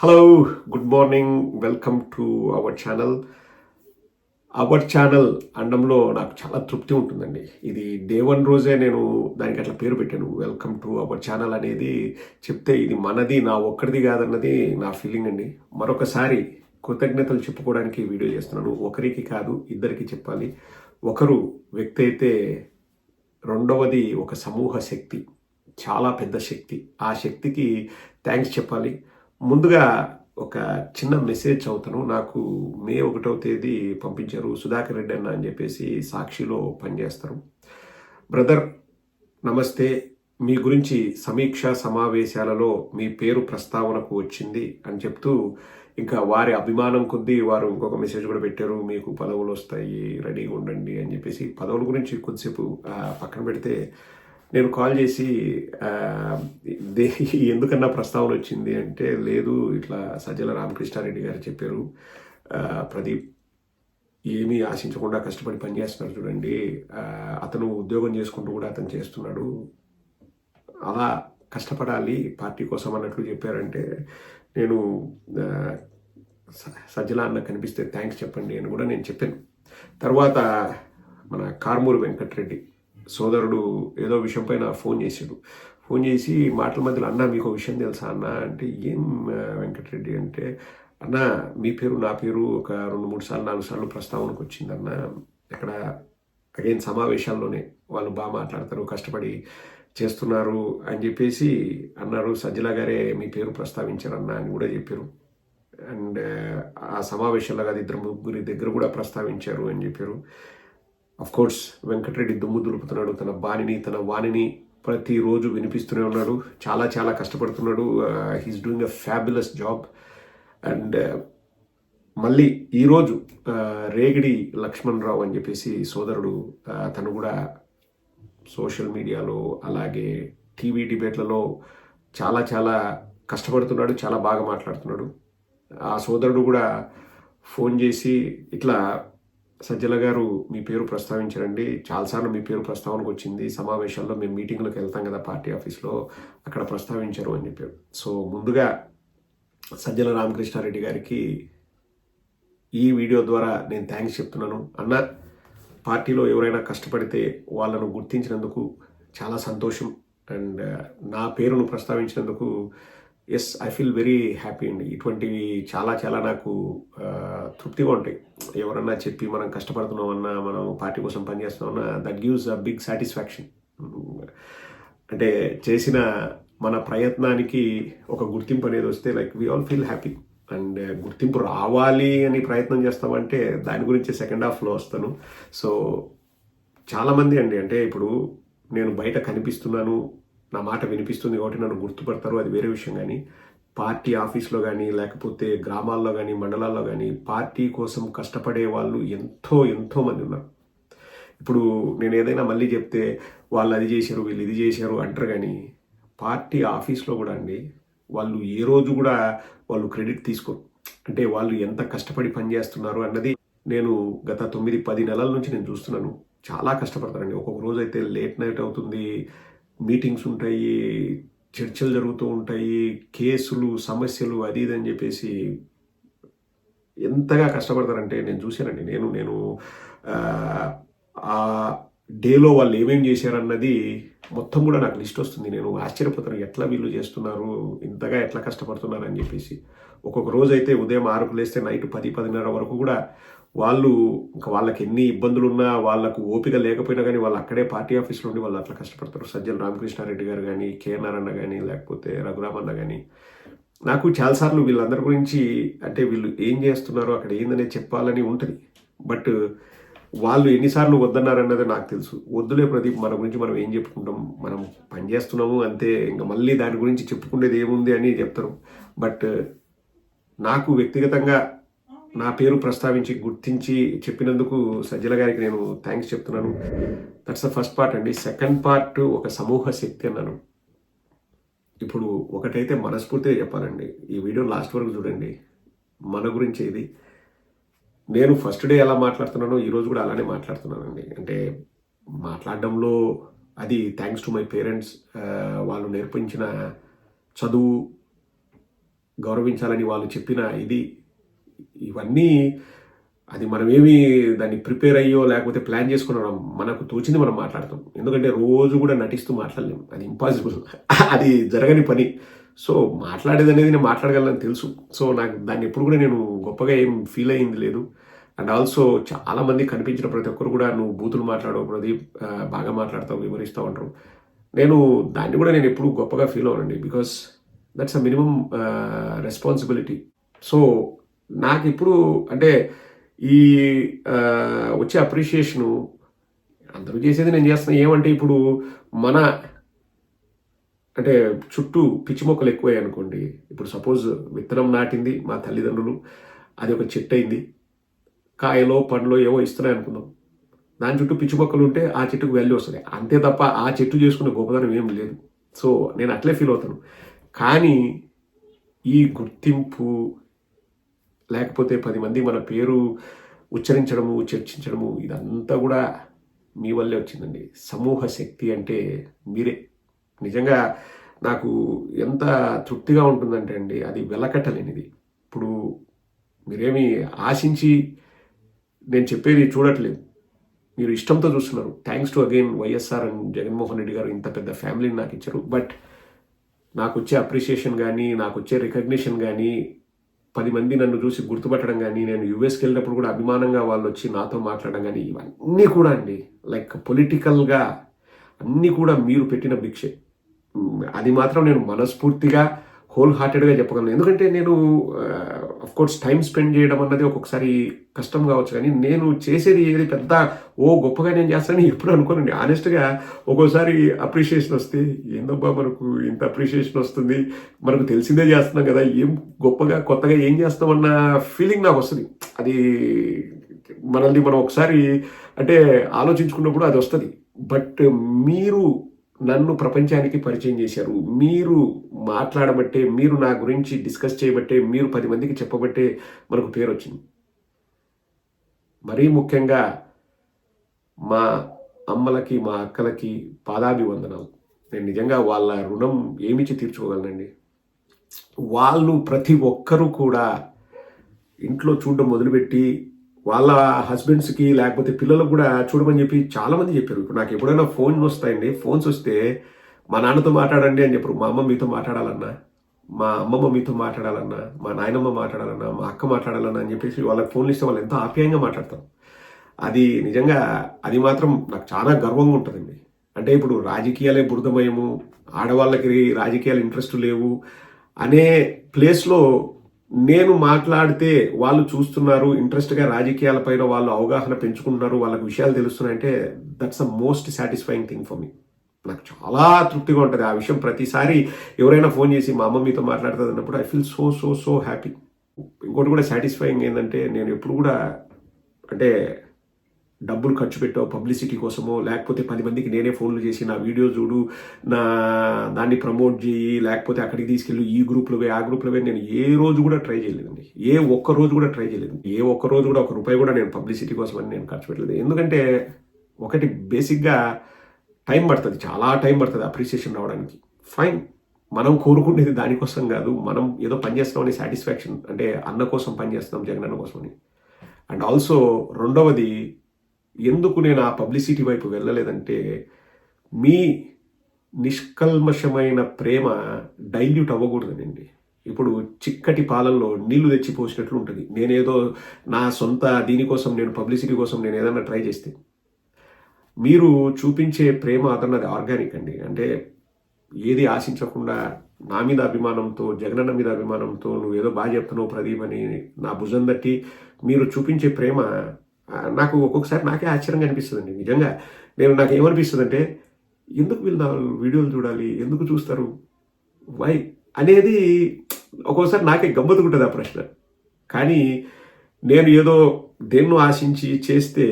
Hello good morning welcome to our channel our channel అనడంలో నాకు చాలా తృప్తి ఉంటుందండి. ఇది డే వన్ రోజే నేను దానికి అట్లా పేరు పెట్టాను. వెల్కమ్ టు అవర్ ఛానల్ అనేది చెప్తే ఇది మనది నా ఒక్కడిది కాదన్నది నా ఫీలింగ్ అండి. మరొకసారి కృతజ్ఞతలు చెప్పుకోవడానికి వీడియో చేస్తున్నాను. ఒకరికి కాదు ఇద్దరికి చెప్పాలి. ఒకరు వ్యక్తి అయితే రెండవది ఒక సమూహ శక్తి చాలా పెద్ద శక్తి. ఆ శక్తికి థ్యాంక్స్ చెప్పాలి. ముందుగా ఒక చిన్న మెసేజ్ చదువుతాను. నాకు మే ఒకటవ తేదీ పంపించారు సుధాకర్ రెడ్డి అన్న అని చెప్పేసి సాక్షిలో పనిచేస్తారు. బ్రదర్ నమస్తే. మీ గురించి సమీక్ష సమావేశాలలో మీ పేరు ప్రస్తావనకు వచ్చింది అని చెప్తూ ఇంకా వారి అభిమానం కొద్దీ వారు ఇంకొక మెసేజ్ కూడా పెట్టారు. మీకు పదవులు వస్తాయి రెడీగా ఉండండి అని చెప్పేసి. పదవుల గురించి కొద్దిసేపు పక్కన పెడితే నేను కాల్ చేసి దే ఎందుకన్నా ప్రస్తావన వచ్చింది అంటే లేదు ఇట్లా సజ్జల రామకృష్ణారెడ్డి గారు చెప్పారు. ప్రదీప్ ఏమీ ఆశించకుండా కష్టపడి పనిచేస్తున్నారు చూడండి. అతను ఉద్యోగం చేసుకుంటూ కూడా అతను చేస్తున్నాడు. అలా కష్టపడాలి పార్టీ కోసం అన్నట్లు చెప్పారంటే నేను సజ్జల అన్న కనిపిస్తే థ్యాంక్స్ చెప్పండి అని కూడా నేను చెప్పాను. తర్వాత మన కార్మూరు వెంకటరెడ్డి సోదరుడు ఏదో విషయం పైన ఫోన్ చేశాడు. ఫోన్ చేసి మాటల మధ్యలో అన్న మీకు విషయం తెలుసా అన్న? అంటే ఏం వెంకటరెడ్డి? అంటే అన్న మీ పేరు నా పేరు ఒక రెండు మూడు సార్లు నాలుగు సార్లు ప్రస్తావనకు వచ్చిందన్న ఇక్కడ అగైన్ సమావేశాల్లోనే వాళ్ళు బాగా మాట్లాడతారు కష్టపడి చేస్తున్నారు అని చెప్పేసి అన్నారు. సజ్జల గారే మీ పేరు ప్రస్తావించారన్న అని కూడా చెప్పారు. అండ్ ఆ సమావేశంలో కాదు ఇద్దరు ముగ్గురి దగ్గర కూడా ప్రస్తావించారు అని చెప్పారు. కోర్స్ వెంకటరెడ్డి దుమ్ము దులుపుతున్నాడు. తన బాణిని తన వాణిని ప్రతిరోజు వినిపిస్తూనే ఉన్నాడు. చాలా చాలా కష్టపడుతున్నాడు. He's doing a fabulous job and మళ్ళీ ఈరోజు uh, రేగిడి లక్ష్మణ్ రావు అని చెప్పేసి సోదరుడు uh, తను కూడా సోషల్ మీడియాలో అలాగే టీవీ డిబేట్లలో చాలా చాలా కష్టపడుతున్నాడు. చాలా బాగా మాట్లాడుతున్నాడు. ఆ సోదరుడు కూడా ఫోన్ చేసి ఇట్లా సజ్జల గారు మీ పేరు ప్రస్తావించారండి. చాలాసార్లు మీ పేరు ప్రస్తావనకు వచ్చింది. సమావేశాల్లో మేము మీటింగ్లకు వెళ్తాం కదా పార్టీ ఆఫీస్లో. అక్కడ ప్రస్తావించారు అని చెప్పారు. సో ముందుగా సజ్జల రామకృష్ణారెడ్డి గారికి ఈ వీడియో ద్వారా నేను థ్యాంక్స్ చెప్తున్నాను. అన్న పార్టీలో ఎవరైనా కష్టపడితే వాళ్ళను గుర్తించినందుకు చాలా సంతోషం. అండ్ నా పేరును ప్రస్తావించినందుకు yes I feel very happy అండి. ఇటువంటివి చాలా చాలా నాకు తృప్తిగా ఉంటాయి. ఎవరన్నా చెప్పి మనం కష్టపడుతున్నామన్నా మనం పార్టీ కోసం పనిచేస్తున్నామన్నా that gives a big satisfaction అంటే చేసిన మన ప్రయత్నానికి ఒక గుర్తింపు అనేది వస్తే like we all feel happy and గుర్తింపు రావాలి అని ప్రయత్నం చేస్తామంటే దాని గురించి సెకండ్ హాఫ్లో వస్తాను. సో చాలామంది అండి అంటే ఇప్పుడు నేను బయట కనిపిస్తున్నాను నా మాట వినిపిస్తుంది కాబట్టి నన్ను గుర్తుపడతారు. అది వేరే విషయం కానీ పార్టీ ఆఫీస్లో కానీ లేకపోతే గ్రామాల్లో కానీ మండలాల్లో కానీ పార్టీ కోసం కష్టపడే వాళ్ళు ఎంతో ఎంతో మంది ఉన్నారు. ఇప్పుడు నేను ఏదైనా మళ్ళీ చెప్తే వాళ్ళు అది చేశారు వీళ్ళు ఇది చేశారు అంటారు కానీ పార్టీ ఆఫీస్లో కూడా అండి వాళ్ళు ఏ రోజు కూడా వాళ్ళు క్రెడిట్ తీసుకోరు. అంటే వాళ్ళు ఎంత కష్టపడి పనిచేస్తున్నారు అన్నది నేను గత తొమ్మిది పది నెలల నుంచి నేను చూస్తున్నాను. చాలా కష్టపడతారండి. ఒక్కొక్క రోజు అయితే లేట్ నైట్ అవుతుంది మీటింగ్స్ ఉంటాయి చర్చలు జరుగుతూ ఉంటాయి కేసులు సమస్యలు అది ఇది అని చెప్పేసి ఎంతగా కష్టపడతారంటే నేను చూశానండి. నేను నేను ఆ, డేలో వాళ్ళు ఏమేం చేశారన్నది మొత్తం కూడా నాకు లిస్ట్ వస్తుంది. నేను ఆశ్చర్యపోతాను ఎట్లా వీళ్ళు చేస్తున్నారు ఇంతగా ఎట్లా కష్టపడుతున్నారు అని చెప్పేసి. ఒక్కొక్క రోజు అయితే ఉదయం ఆరుకు లేస్తే నైట్ పది పదిన్నర వరకు కూడా వాళ్ళు ఇంకా వాళ్ళకి ఎన్ని ఇబ్బందులు ఉన్నా వాళ్ళకు ఓపిక లేకపోయినా కానీ వాళ్ళు అక్కడే పార్టీ ఆఫీస్లో ఉండి వాళ్ళు అట్లా కష్టపడతారు. సజ్జల రామకృష్ణారెడ్డి గారు కానీ కేఎన్ఆర్ అన్న కానీ లేకపోతే రఘురామన్న కానీ నాకు చాలాసార్లు వీళ్ళందరి గురించి అంటే వీళ్ళు ఏం చేస్తున్నారో అక్కడ ఏందనేది చెప్పాలని ఉంటుంది. బట్ వాళ్ళు ఎన్నిసార్లు వద్దన్నారన్నది నాకు తెలుసు. వద్దులే ప్రదీప్ మన గురించి మనం ఏం చెప్పుకుంటాం? మనం పని చేస్తున్నాము అంతే. ఇంకా మళ్ళీ దాని గురించి చెప్పుకునేది ఏముంది అని చెప్తారు. బట్ నాకు వ్యక్తిగతంగా నా పేరు ప్రస్తావించి గుర్తించి చెప్పినందుకు సజ్జల గారికి నేను థ్యాంక్స్ చెప్తున్నాను. దట్స్ ద ఫస్ట్ పార్ట్ అండి. సెకండ్ పార్ట్ ఒక సమూహ శక్తి అన్నాను. ఇప్పుడు ఒకటైతే మనస్ఫూర్తిగా చెప్పాలండి. ఈ వీడియో లాస్ట్ వరకు చూడండి. మన గురించి ఇది. నేను ఫస్ట్ డే ఎలా మాట్లాడుతున్నానో ఈరోజు కూడా అలానే మాట్లాడుతున్నానండి. అంటే మాట్లాడడంలో అది థ్యాంక్స్ టు మై పేరెంట్స్ వాళ్ళు నేర్పించిన చదువు గౌరవించాలని వాళ్ళు చెప్పిన ఇది ఇవన్నీ అది మనమేమి దాన్ని ప్రిపేర్ అయ్యో లేకపోతే ప్లాన్ చేసుకున్నాం మనకు తోచింది మనం మాట్లాడతాం. ఎందుకంటే రోజు కూడా నటిస్తూ మాట్లాడలేం. అది ఇంపాసిబుల్ అది జరగని పని. సో మాట్లాడేది అనేది నేను మాట్లాడగలను తెలుసు. సో నాకు దాన్ని ఎప్పుడు కూడా నేను గొప్పగా ఏం ఫీల్ అయ్యింది లేదు. అండ్ ఆల్సో చాలా మంది కనిపించిన ప్రతి ఒక్కరు కూడా నువ్వు బూతులు మాట్లాడవు ప్రదీప్ బాగా మాట్లాడతావు వివరిస్తావు అంటారు నేను దాన్ని కూడా నేను ఎప్పుడు గొప్పగా feel అవ్వనండి. Because that's a minimum responsibility so నాకు ఇప్పుడు అంటే ఈ వచ్చే అప్రిషియేషను అందరూ చేసేది నేను చేస్తున్నా. ఏమంటే ఇప్పుడు మన అంటే చుట్టూ పిచ్చి మొక్కలు ఎక్కువయ్యాయి అనుకోండి. ఇప్పుడు సపోజ్ విత్తనం నాటింది మా తల్లిదండ్రులు. అది ఒక చెట్టు అయింది. కాయలో పండ్లో ఏవో ఇస్తున్నాయి అనుకుందాం. దాని చుట్టూ పిచ్చి మొక్కలు ఉంటే ఆ చెట్టుకు వాల్యూ వస్తుంది. అంతే తప్ప ఆ చెట్టు చేసుకునే గొప్పదనం ఏం లేదు. సో నేను అట్లే ఫీల్ అవుతాను. కానీ ఈ గుర్తింపు లేకపోతే పది మంది మన పేరు ఉచ్చరించడము చర్చించడము ఇదంతా కూడా మీ వల్లే వచ్చిందండి. సమూహ శక్తి అంటే మీరే. నిజంగా నాకు ఎంత తృప్తిగా ఉంటుందంటే అండి అది వెలకట్టలేనిది. ఇప్పుడు మీరేమి ఆశించి నేను చెప్పేది చూడట్లేదు. మీరు ఇష్టంతో చూస్తున్నారు. Thanks to again YSR and Jaganmohan Reddy garu ఇంత పెద్ద ఫ్యామిలీని నాకు ఇచ్చారు. బట్ నాకు వచ్చే అప్రిషియేషన్ కానీ నాకు వచ్చే రికగ్నిషన్ కానీ పది మంది నన్ను చూసి గుర్తుపట్టడం కానీ నేను యుఎస్కి వెళ్ళినప్పుడు కూడా అభిమానంగా వాళ్ళు వచ్చి నాతో మాట్లాడడం కానీ ఇవన్నీ కూడా అండి. లైక్ పొలిటికల్గా అన్నీ కూడా మీరు పెట్టిన భిక్షే. అది మాత్రం నేను మనస్ఫూర్తిగా హోల్ హార్టెడ్గా చెప్పగలను. ఎందుకంటే నేను కోర్స్ టైం స్పెండ్ చేయడం అన్నది ఒక్కొక్కసారి కష్టం కావచ్చు కానీ నేను చేసేది ఏది పెద్ద ఓ గొప్పగా నేను చేస్తానని ఎప్పుడు అనుకోనండి. ఆనెస్ట్గా ఒక్కోసారి అప్రిషియేషన్ వస్తే ఏందబ్బా మనకు ఇంత అప్రిషియేషన్ వస్తుంది? మనకు తెలిసిందే చేస్తున్నాం కదా ఏం గొప్పగా కొత్తగా ఏం చేస్తామన్న ఫీలింగ్ నాకు వస్తుంది. అది మనల్ని మనం ఒకసారి అంటే ఆలోచించుకున్నప్పుడు అది వస్తుంది. బట్ మీరు నన్ను ప్రపంచానికి పరిచయం చేశారు. మీరు మాట్లాడబట్టే మీరు నా గురించి డిస్కస్ చేయబట్టే మీరు పది మందికి చెప్పబట్టే మనకు పేరు వచ్చింది మరీ ముఖ్యంగా మా అమ్మలకి మా అక్కలకి పాదాభివందనాలు. నేను నిజంగా వాళ్ళ రుణం ఏమిచ్చి తీర్చుకోగలనండి? వాళ్ళు ప్రతి ఒక్కరూ కూడా ఇంట్లో చూడడం మొదలుపెట్టి వాళ్ళ హస్బెండ్స్కి లేకపోతే పిల్లలకు కూడా చూడమని చెప్పి చాలా మంది చెప్పారు. ఇప్పుడు నాకు ఎప్పుడైనా ఫోన్ వస్తాయండి. ఫోన్స్ వస్తే మా నాన్నతో మాట్లాడండి అని చెప్పారు. మా అమ్మ మీతో మాట్లాడాలన్నా మా అమ్మమ్మ మీతో మాట్లాడాలన్నా మా నాయనమ్మ మాట్లాడాలన్నా మా అక్క మాట్లాడాలన్నా అని చెప్పేసి వాళ్ళకి ఫోన్లు ఇస్తే వాళ్ళు ఎంతో ఆప్యాయంగా మాట్లాడతారు. అది నిజంగా అది మాత్రం నాకు చాలా గర్వంగా ఉంటుందండి. అంటే ఇప్పుడు రాజకీయాలే బురదమయము ఆడవాళ్ళకి రాజకీయాలు ఇంట్రెస్ట్ లేవు అనే ప్లేస్లో నేను మాట్లాడితే వాళ్ళు చూస్తున్నారు ఇంట్రెస్ట్గా రాజకీయాలపైన వాళ్ళు అవగాహన పెంచుకుంటున్నారు వాళ్ళకి విషయాలు తెలుస్తున్నాయంటే that's a most satisfying thing for me నాకు చాలా తృప్తిగా ఉంటుంది ఆ విషయం. ప్రతిసారి ఎవరైనా ఫోన్ చేసి మా అమ్మ మీతో మాట్లాడుతుంది అన్నప్పుడు I feel so so so happy ఇంకోటి కూడా సాటిస్ఫైయింగ్ ఏంటంటే నేను ఎప్పుడు కూడా అంటే డబ్బులు ఖర్చు పెట్టావు పబ్లిసిటీ కోసమో లేకపోతే పది మందికి నేనే ఫోన్లు చేసి నా వీడియో చూడు నా దాన్ని ప్రమోట్ చేయి లేకపోతే అక్కడికి తీసుకెళ్ళి ఈ గ్రూప్లో ఆ గ్రూప్లో నేను ఏ రోజు కూడా ట్రై చేయలేదండి. ఏ ఒక్క రోజు కూడా ట్రై చేయలేదు. ఏ ఒక్క రోజు కూడా ఒక రూపాయి కూడా నేను పబ్లిసిటీ కోసం అని నేను ఖర్చు పెట్టలేదు. ఎందుకంటే ఒకటి బేసిక్గా టైం పడుతుంది చాలా టైం పడుతుంది అప్రిసియేషన్ రావడానికి. ఫైన్. మనం కోరుకునేది దానికోసం కాదు మనం ఏదో పని చేస్తామని సాటిస్ఫాక్షన్ అంటే అన్న కోసం పనిచేస్తాం జగన్ అన్న కోసమని. అండ్ ఆల్సో రెండవది ఎందుకు నేను ఆ పబ్లిసిటీ వైపు వెళ్ళలేదంటే మీ నిష్కల్మషమైన ప్రేమ డైల్యూట్ అవ్వకూడదనండి. ఇప్పుడు చిక్కటి పాలల్లో నీళ్ళు తెచ్చి పోసినట్లు ఉంటుంది. నేనేదో నా సొంత దీనికోసం నేను పబ్లిసిటీ కోసం నేను ఏదైనా ట్రై చేస్తే. మీరు చూపించే ప్రేమ అదన్నది ఆర్గానిక్ అండి. అంటే ఏది ఆశించకుండా నా మీద అభిమానంతో జగనన్న మీద అభిమానంతో నువ్వు ఏదో బాగా చెప్తున్నావు ప్రదీప్ అని నా భుజం తట్టి మీరు చూపించే ప్రేమ నాకు ఒక్కొక్కసారి నాకే ఆశ్చర్యంగా అనిపిస్తుందండి. నిజంగా నేను నాకు ఏమనిపిస్తుంది అంటే ఎందుకు వీళ్ళు వీడియోలు చూడాలి? ఎందుకు చూస్తారు? వై అనేది ఒక్కోసారి నాకే గమ్మత్తుకుంటుంది ఆ ప్రశ్న. కానీ నేను ఏదో దేన్నో ఆశించి చేస్తే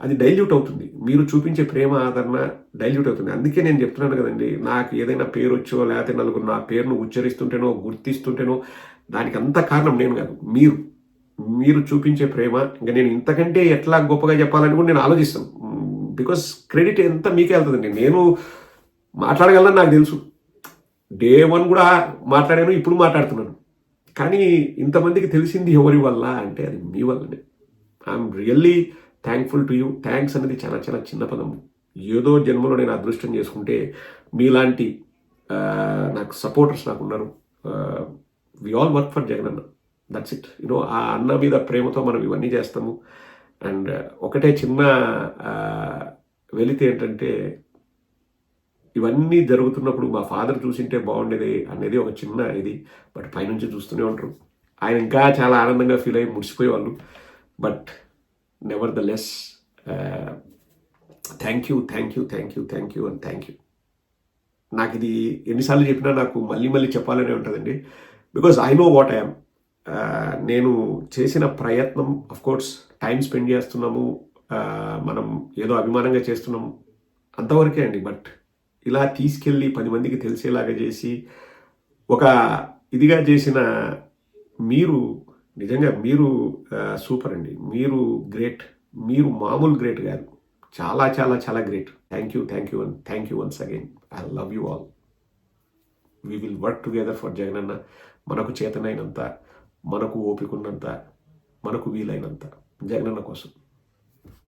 అది డైల్యూట్ అవుతుంది. మీరు చూపించే ప్రేమ ఆదరణ డైల్యూట్ అవుతుంది. అందుకే నేను చెప్తున్నాను కదండి నాకు ఏదైనా పేరు వచ్చో లేకపోతే నలుగురు నా పేరును ఉచ్చరిస్తుంటేనో గుర్తిస్తుంటేనో దానికి అంత కారణం నేను కాదు. మీరు మీరు చూపించే ప్రేమ ఇంకా నేను ఇంతకంటే ఎట్లా గొప్పగా చెప్పాలని కూడా నేను ఆలోచిస్తాను. బికాస్ క్రెడిట్ ఎంత మీకే వెళ్తుందండి. నేను మాట్లాడగలను నాకు తెలుసు. డే వన్ కూడా మాట్లాడాను ఇప్పుడు మాట్లాడుతున్నాను. కానీ ఇంతమందికి తెలిసింది ఎవరి వల్ల అంటే అది మీ వల్లనే. I'm really thankful to you thanks అనేది చాలా చాలా చిన్న పదం ఏదో జన్మలో నేను అదృష్టం చేసుకుంటే మీలాంటి నాకు సపోర్టర్స్ నాకు ఉన్నారు. We all work for Jagan Anna that's it you know ఆ అన్న మీద ప్రేమతో మనం ఇవన్నీ చేస్తాము. అండ్ uh, ఒకటే చిన్న వెళితే ఏంటంటే ఇవన్నీ జరుగుతున్నప్పుడు మా ఫాదర్ చూసింటే బాగుండేది అనేది ఒక చిన్న ఇది. బట్ పైనుంచి చూస్తూనే ఉంటారు. ఆయన ఇంకా చాలా ఆనందంగా ఫీల్ అయ్యి ముడిసిపోయేవాళ్ళు but nevertheless thank you thank you thank you thank you and thank you నాకు ఇది ఎన్నిసార్లు చెప్పినా నాకు మళ్ళీ మళ్ళీ చెప్పాలనే ఉంటుందండి. Because I know what I'm నేను చేసిన ప్రయత్నం అఫ్ కోర్స్ టైం స్పెండ్ చేస్తున్నాము. మనం ఏదో అభిమానంగా చేస్తున్నాము అంతవరకే అండి. బట్ ఇలా తీసుకెళ్ళి పది మందికి తెలిసేలాగా చేసి ఒక ఇదిగా చేసిన మీరు నిజంగా మీరు సూపర్ అండి. మీరు గ్రేట్ మీరు మామూలు గ్రేట్ కాదు. చాలా చాలా చాలా great thank you thank you thank you once again I love you all we will work together for Jagan Anna మనకు చేతనైనంత మనకు ఓపిక ఉన్నంత మనకు వీలైనంత జగనన్న కోసం.